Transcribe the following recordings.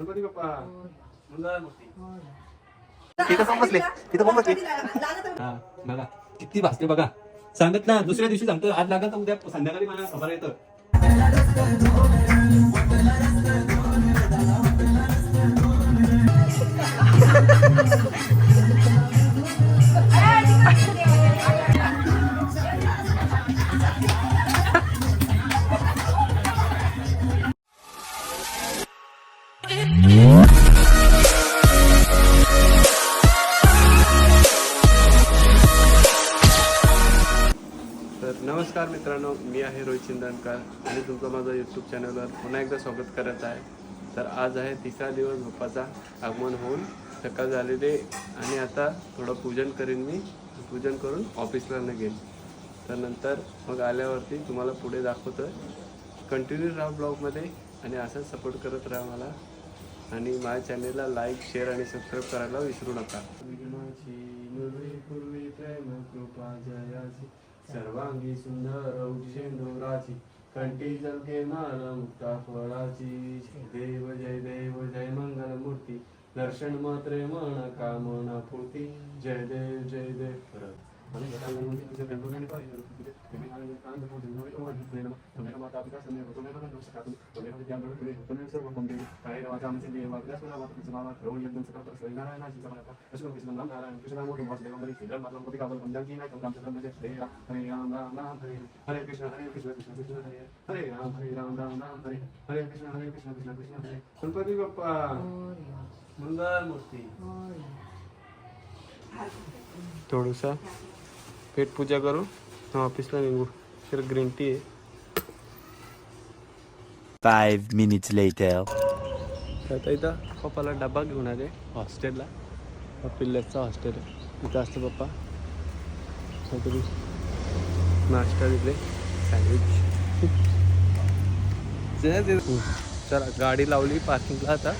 गणपती बाप्पा. मंगळमूर्ती तिथं कोण बसले. तिथं कोण बसले. हा बघा. किती भासते बघा. सांगत ना दुसऱ्या दिवशी सांगतो आज लागत उद्या संध्याकाळी मला खबर येतं. नमस्कार मित्रांनो मी आहे रोहित चिंदणकर आणि तुमचं माझं यूट्यूब चॅनलवर पुन्हा एकदा स्वागत करत आहे. तर आज आहे तिसरा दिवस झोपाचा आगमन होऊन सकाळ झालेले आणि आता थोडं पूजन करीन मी. पूजन करून ऑफिसला निघेन तर नंतर मग आल्यावरती तुम्हाला पुढे दाखवतो कंटिन्यू राहा ब्लॉगमध्ये आणि असंच सपोर्ट करत राहा मला. आणि माझ्या चॅनेलला लाईक शेअर आणि सबस्क्राईब करायला विसरू नका. सर्वांगी सुंदर उक्षेंदुराची कंठी जलके नाल मुक्ता फळाची जय देव जय देव जय मंगल मूर्ती दर्शन मात्रे मन कामना पूर्ती. जय देव जय देव. परत हरे कृष्ण हरे कृष्ण राम राम राम राम हरे कृष्ण हरे कृष्ण गणपती बाप्पा मंगल मूर्ती पेट पूजा करू ऑफिसला निघू तर ग्रीन टी आहे minutes later. तर आता इथं पप्पाला डबा घेऊन आले हॉस्टेलला पिल्लरचा हॉस्टेल आहे. इथं असतं पप्पा. काहीतरी नाश्ता दिले सँडविच चला गाडी लावली पार्किंगला आता.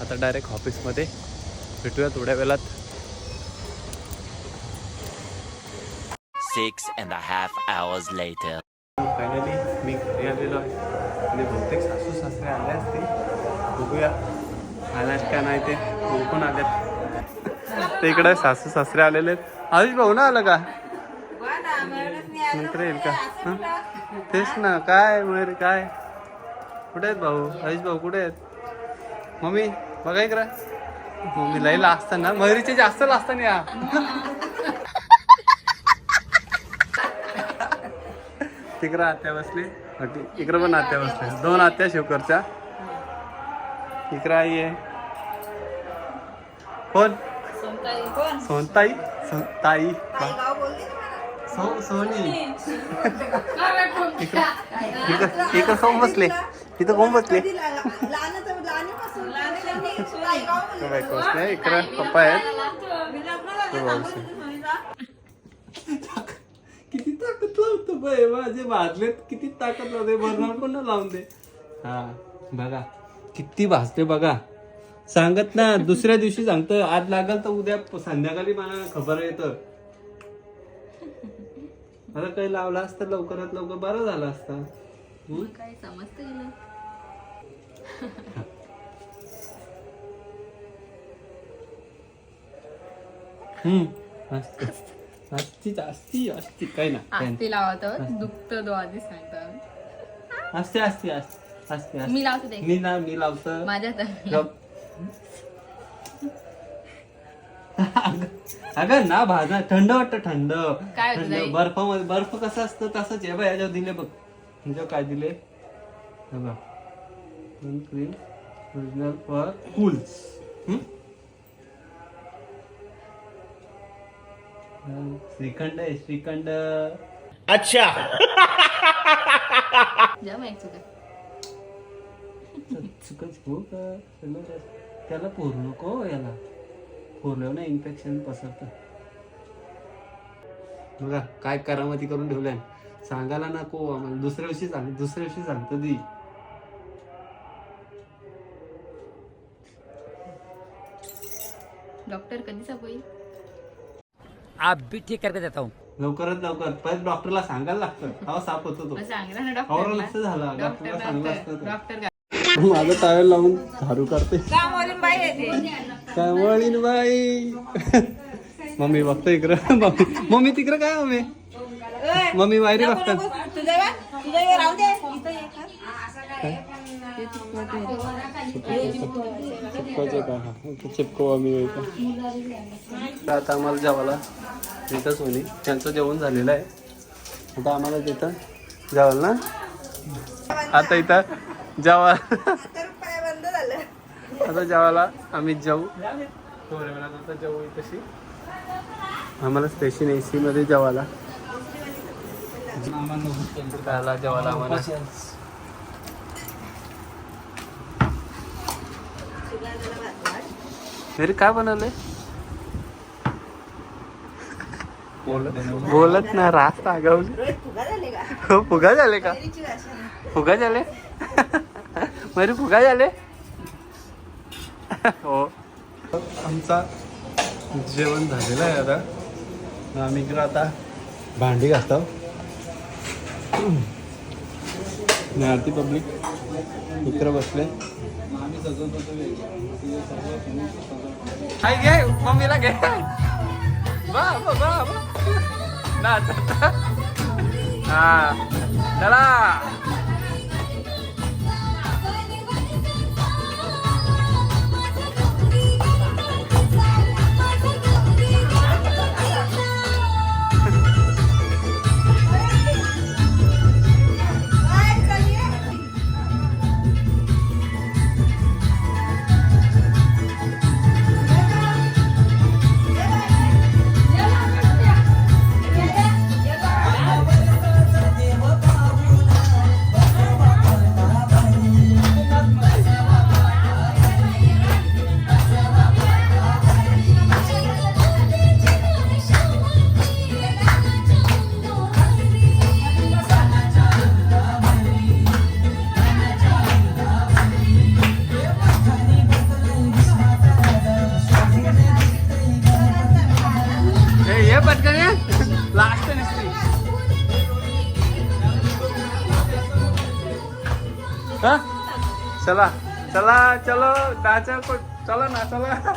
आता डायरेक्ट ऑफिसमध्ये भेटूया थोड्या वेळात. Six and a half hours later. Finally मी घरी आलेलो आहे. आणि बहुतेक सासू सासरे आले असते बघूया. आल्यात का नाही ते? कोण आल्यात ते इकडे सासू सासरे आलेले आहेत. आयुष भाऊ ना आलं का? नंतर येईल का? हं? तेच ना काय मयूर काय? कुठे आहेत भाऊ? आयुष भाऊ कुठे आहेत? मम्मी बघा इकडं. मम्मी लई असताना मयुरीचे जास्त लाजताना या. तिकडं आत्या बसली. इकडं पण आत्या बसल्या दोन आत्या शिवकरच्या. इकडं आई आहे. कोण? सोनताई. सोनताई. सो सोनी. इकडं इकडं कोण बसले. इथं कोण बसले? बसले. इकडं पप्पा आहेत. बाय माझे भाजलेत. किती ताकद लावते पण लावून दे. हा बघा. किती भाजते बघा. सांगत ना दुसऱ्या दिवशी सांगतो आज लागल तर उद्या संध्याकाळी मला खबर येत. आता काही लावला असतं लवकरात लवकर बरं झालं असतं. हम्म? काय समजतं गेलं हम्म असते असती असती असती काही ना आस्ती लावतो. दुखतं तो आधी सांगतो. असते असते असते असते असते. मी लावतो ते. मी ना मी लावतो. माझ्या. गप. अगं ना भाजा. थंड वाटत थंड. काय होतं ताई? बर्फमध्ये बर्फ कसं असतं तसंच आहे. बघ याच्यावर दिले बघ. म्हणजे काय दिले? हे बघ. Cream original for cools shrikhand आहे श्रीखंड. चुका. चुकच हो का? सगळं त्या- त्याला पोरू नको हो याला. पोरल्यावर ना इन्फेक्शन पसरतं. बघा काय करामती करून ठेवल्या. सांगायला नको आम्हाला दुसऱ्या दिवशी सांग दुसऱ्या दिवशी सांगतो ती. डॉक्टर कधीचा होईल आप भी ठीक करके देता हूँ। लवकरात लवकर. परत डॉक्टरला सांगायला लागतं. अहो साप होतो तो. ना डॉक्टर नसतं झालं. डॉक्टर डॉक्टरला सांगलं असतं डॉक्टर तर. डॉक्टर माझं टायर लावून झाडू काढते. कामवाळीन बाई मम्मी बघतो इकडं. मम्मी मम्मी तिकडं काय मम्मी? मम्मी बाहेर बघतात. चिपकायचं का हा चिपकवा आम्ही इथं आता आम्हाला जेवायला तिथंच होणी त्यांचं जेवण झालेलं आहे. आता आम्हाला तिथं जेवाल ना? आता इथं जेवा आता जेवायला आम्ही जाऊ. थोड्या आता तशी आम्हाला स्टेशन ए सी मध्ये जेवायला. जेवायला आम्हाला तरी काय बनवलंय? बोलत ना रास्त आगावली हो फुगा झाले का? फुगा झाले? मरी फुगा झाले? हो. आमचा जेवण झालेला आहे आता. आम्ही इकडं आता भांडी घासतो. आरती पब्लिक इकडं बसले. हाय घे मम्मीला घे वा वा वा वा नाच आता. हा चला नाचा चला ना चला.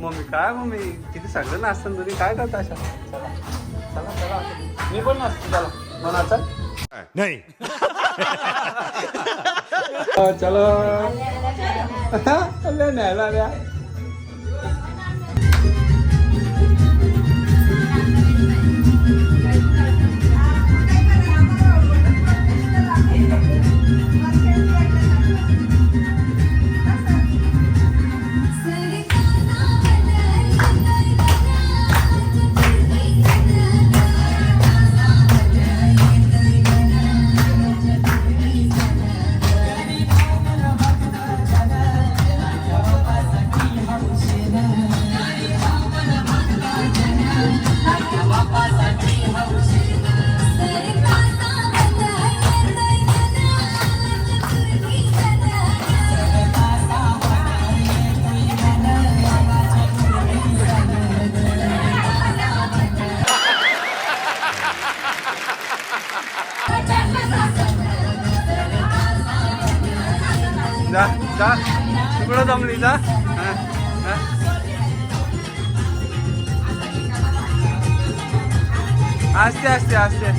मम्मी काय मम्मी? किती सगळं नाचतं तुम्ही? काय करता अशा? चला चला चला. मी पण नाचतो चला. मग नाचा. नहीं. चलो. अरे न्यायला आल्या जा आस्ते आस्ते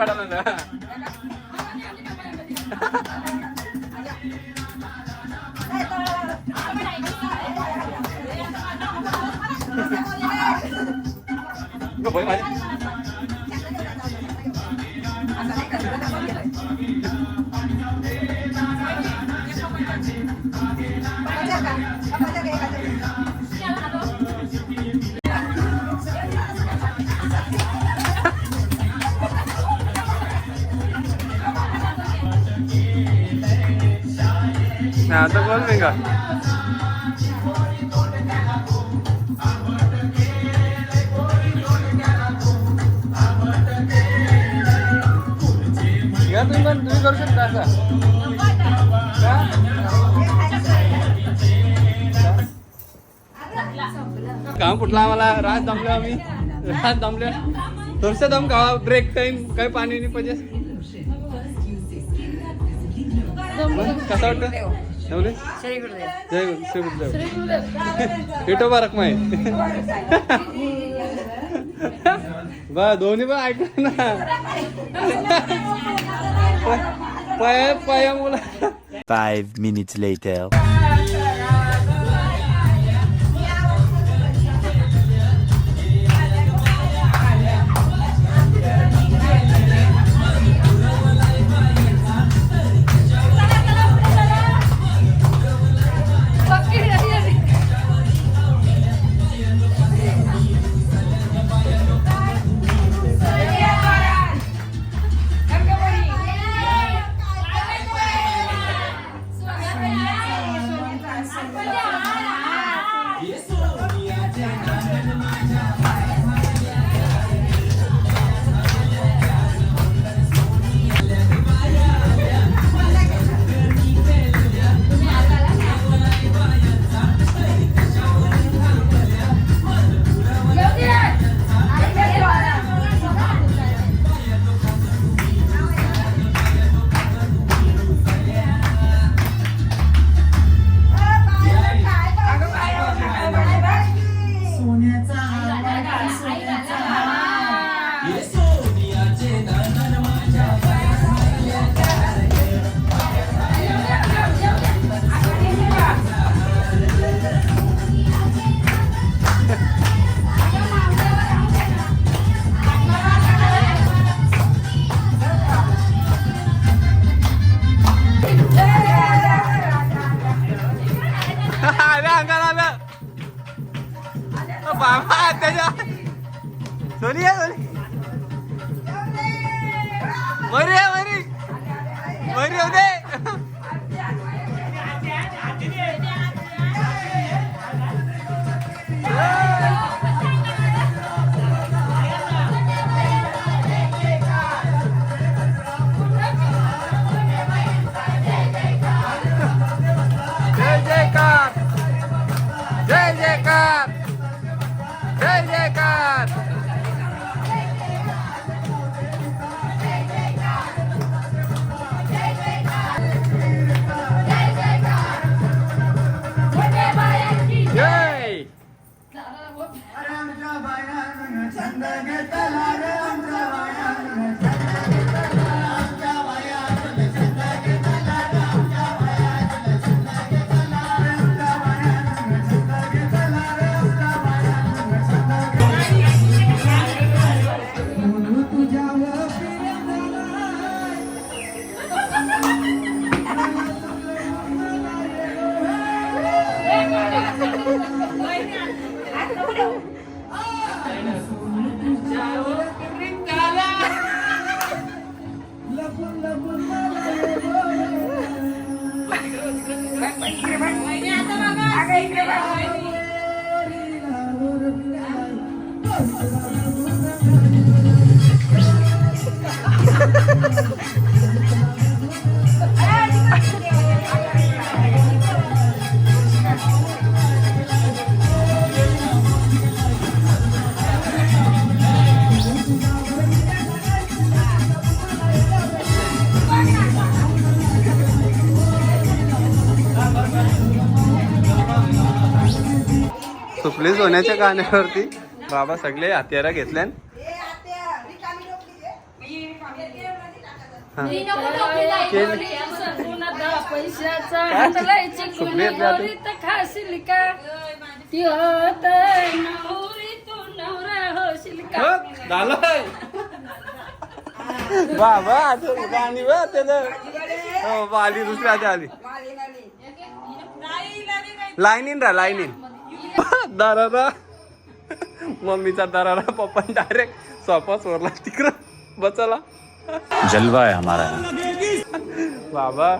हा, आता खाली पाठवलं आता बोल नाही का या तुम्ही पण तुम्ही करू शकता असं. का? काम कुठला आम्हाला? रात दमलो आम्ही. रात दमलो थोडस दम खावा ब्रेक टाइम काही पाणी नाही पाहिजे. मग कसं वाटतं? ठेवले? जय श्री गुरुदेव विठोबा रखमाय बा दोन्ही पण ऐकलं ना. पाया पाया मुला. फाईव्ह मिनिट्स लेटर सोनी आहे सोनी वरी आहे वरी. वरी होते கண்டன later. सुपली तू नवरा होशील का? हं, झालंय. बाबा आता गाणी बा त्याचं हो बा, आली दुसरी आधी आली. लाईनीन रा लाईनीन दारारा. मम्मीचा दारारा पप्पा डायरेक्ट सोफा सोरला तिकडं बचला जलवा है हमारा. बाबा.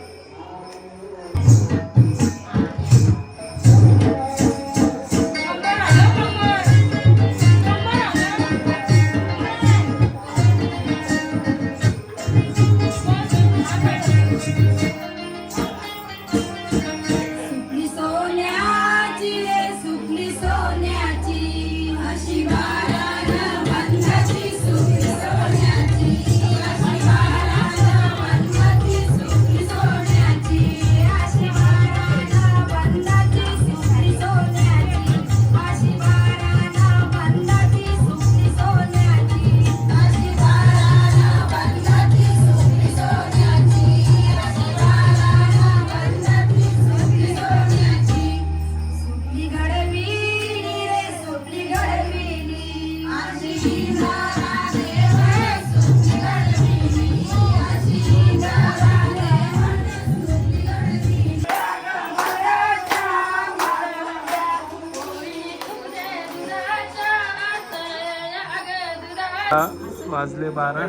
वाजले बारा.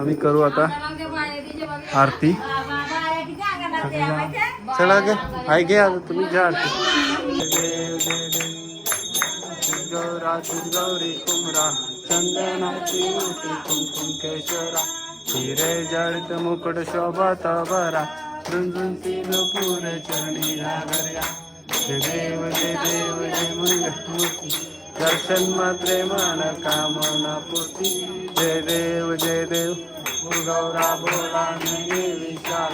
आम्ही करू आता आरती. चला गे हाय घे आता तुम्ही घ्या आरती. गौरा गौरी कुमरा चंदनाची कुमकुम केशरा हिरे जडित मुकुट शोभत बरा झुंझुंती नपूर चरणी घागर्या देव जय देव जय मंगल दर्शन मात्रे मन कामना पूर्ती. जय देव जय देव. गौरा बोला नये विशाल.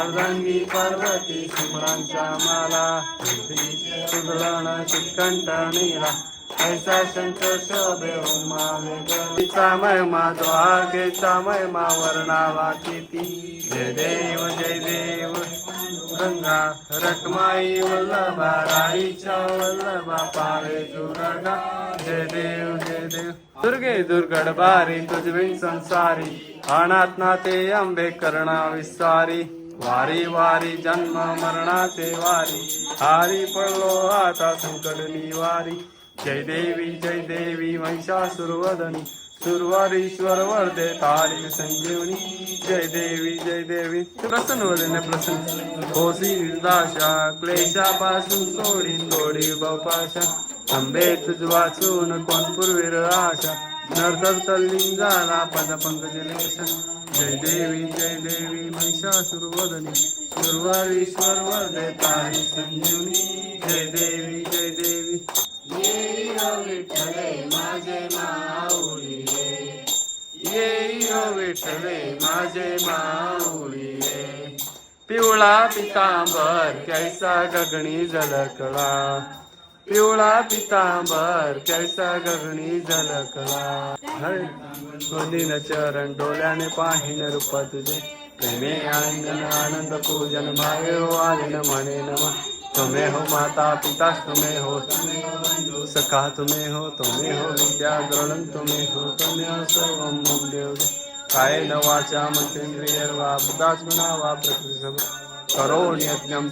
अर्धांगी पार्वती सुमरांच्या माला. सुगरण चित्कंठ नीला. ऐसा शंकर शोभे उमा वेगळीचा महिमा द्वागेचा महिमा वर्णावा किती जय देव जय देव. गंगा रखमाई वल्लभा राईचा वल्लभा पावे दुर्गा जय देव जय देव. दुर्गे दुर्गड बारी तुझविण संसारी अनाथ नाते अंबे करणा विसारी वारी वारी जन्म मरणाचे वारी हारी पडलो आता संकट निवारी. जय देवी जय देवी महिषासुरवदनी सुरवारीश्वर वरदे तारी संजीवनी। जय देवी जय देवी। प्रसन्न वदने प्रसन्न। होसी दाशा क्लेशापासून सोडी तोडी बापाशा अंबे तुझ वाचून कोण पूर्वीर आशा। नरतर तल्लीन झाला पद पंकज जय देवी जय देवी महिषासुरवदनी। सुरवारीश्वर वरदे तारी संजीवनी। जय देवी जय देवी। विठ्ठले माझे माऊली येई विठ्ठले माझे माऊलीये. पिवळा पितांबर कैसा गगणी झलकला. पिवळा पितांबर कैसा गगणी झलकला. हर न चरण डोळ्याने पाहिन रूप तुझे. प्रेमे आनंद आनंद पूजन भावे हो आलिन म्हणे नम. तुम्हें हो माता पिता तुम्हें हो, हो सखा तुम्हें हो तुम्हें हो विद्या द्रोणम तुम्हें हो तुम्हें हो सर्वम देव काय न वाचा मंत्रेंद्रिय वा बुद्धाच म्हणा वा प्रकृती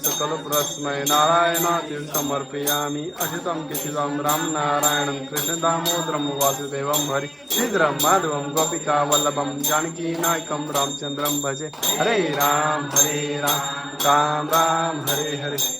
सकल प्रस्मय। नारायणातील समर्पयामि। अशितं किशितं राम नारायणं कृष्णदामोदरं वासुदेवं हरि श्रीधरं माधवं गोपिका वल्लभं जानकीनायकं रामचन्द्रं भजे। हरे राम हरे राम राम राम हरे हरे।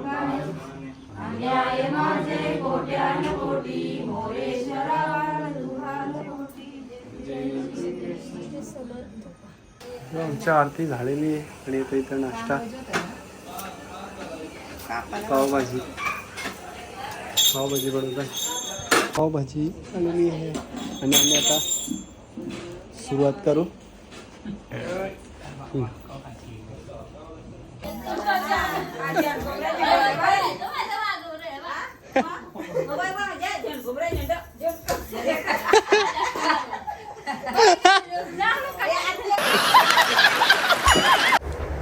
आमच्या आरती झालेली आहे आणि इथं इथं नाश्ता. पावभाजी. पावभाजी बनवत आहे पावभाजी आलेली आहे. आणि आम्ही आता सुरुवात करू हम्म.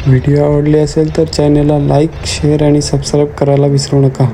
व्हिडिओ आवडले असेल तर चॅनेलला लाईक शेअर आणि सबस्क्राईब करायला विसरू नका.